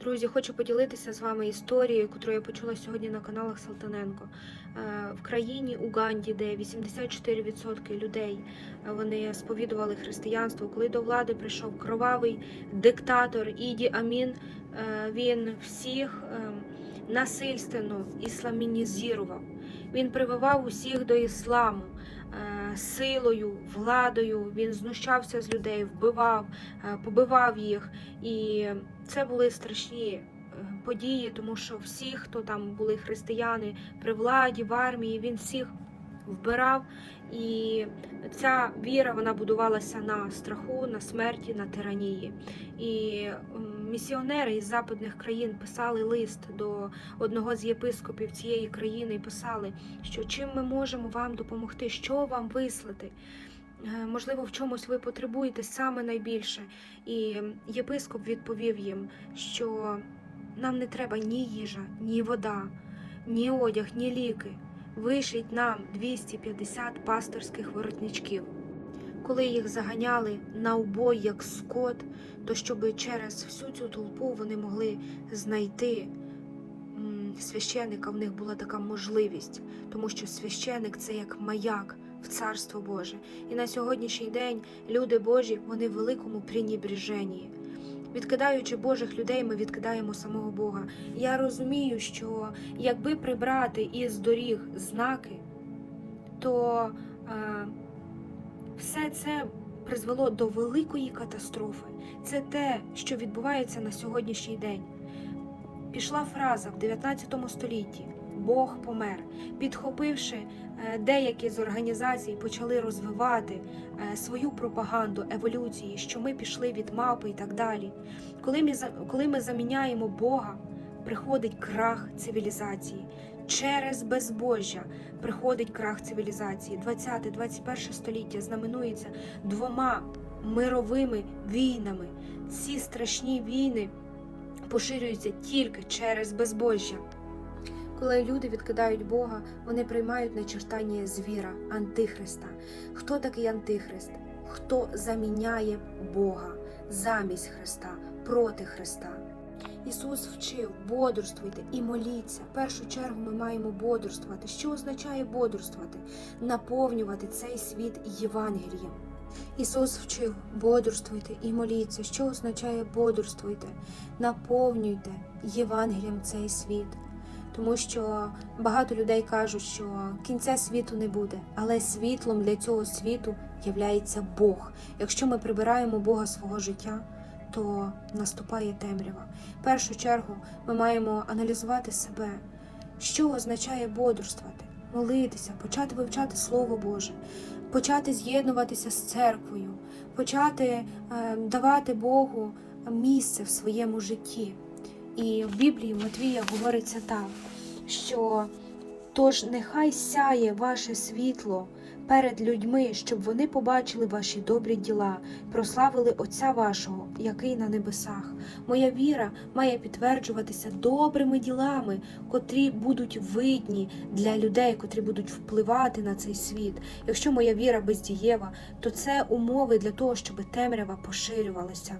Друзі, хочу поділитися з вами історією, яку я почула сьогодні на каналах Салтаненко. Е, В країні Уганді, де 84% людей е, вони сповідували християнство, коли до влади прийшов кровавий диктатор Іді Амін, е, він всіх насильственно ісламінізував. Він прививав усіх до ісламу силою, владою. Він знущався з людей, вбивав, е, побивав їх. І це були страшні е, події, тому що всі, хто там були християни при владі, в армії, він всіх вбирав. І ця віра вона будувалася на страху, на смерті, на тиранії. І місіонери із западних країн писали лист до одного з єпископів цієї країни і писали, що чим ми можемо вам допомогти, що вам вислати. Е, Можливо, в чомусь ви потребуєте саме найбільше. І єпископ відповів їм, що нам не треба ні їжа, ні вода, ні одяг, ні ліки. Вишить нам 250 пасторських воротничків. Коли їх заганяли на убой як скот, то щоб через всю цю толпу вони могли знайти м, священика, в них була така можливість, тому що священик це як маяк в Царство Боже. І на сьогоднішній день люди Божі вони в великому пренебреженні. Відкидаючи Божих людей, ми відкидаємо самого Бога. Я розумію, що якби прибрати із доріг знаки, то е, все це призвело до великої катастрофи. Це те, що відбувається на сьогоднішній день. Пішла фраза в 19 столітті Бог помер, підхопивши е, деякі з організацій, почали розвивати е, свою пропаганду еволюції, що ми пішли від мапи і так далі. Коли ми, коли ми заміняємо Бога, приходить крах цивілізації. Через безбожжя приходить крах цивілізації. 20-21 століття знаменується двома мировими війнами. Ці страшні війни поширюються тільки через безбожжя. Коли люди відкидають Бога, вони приймають начертання звіра, антихриста. Хто такий антихрист? Хто заміняє Бога замість Христа, проти Христа? Ісус вчив бодрствуйте і моліться. В першу чергу ми маємо бодрствувати. Що означає бодрствувати? Наповнювати цей світ Євангелієм. Ісус вчив бодрствуйте і моліться. Що означає бодрствуйте? Наповнюйте Євангелієм цей світ. Тому що багато людей кажуть, що кінця світу не буде, але світлом для цього світу являється Бог. Якщо ми прибираємо Бога свого життя, то наступає темрява. В першу чергу ми маємо аналізувати себе, що означає бодрствувати, молитися, почати вивчати Слово Боже, почати з'єднуватися з церквою, почати е, давати Богу місце в своєму житті. І в Біблії Матвія говориться так, що тож нехай сяє ваше світло перед людьми, щоб вони побачили ваші добрі діла, прославили Отця вашого, який на небесах. Моя віра має підтверджуватися добрими ділами, котрі будуть видні для людей, котрі будуть впливати на цей світ. Якщо моя віра бездієва, то це умови для того, щоб темрява поширювалася.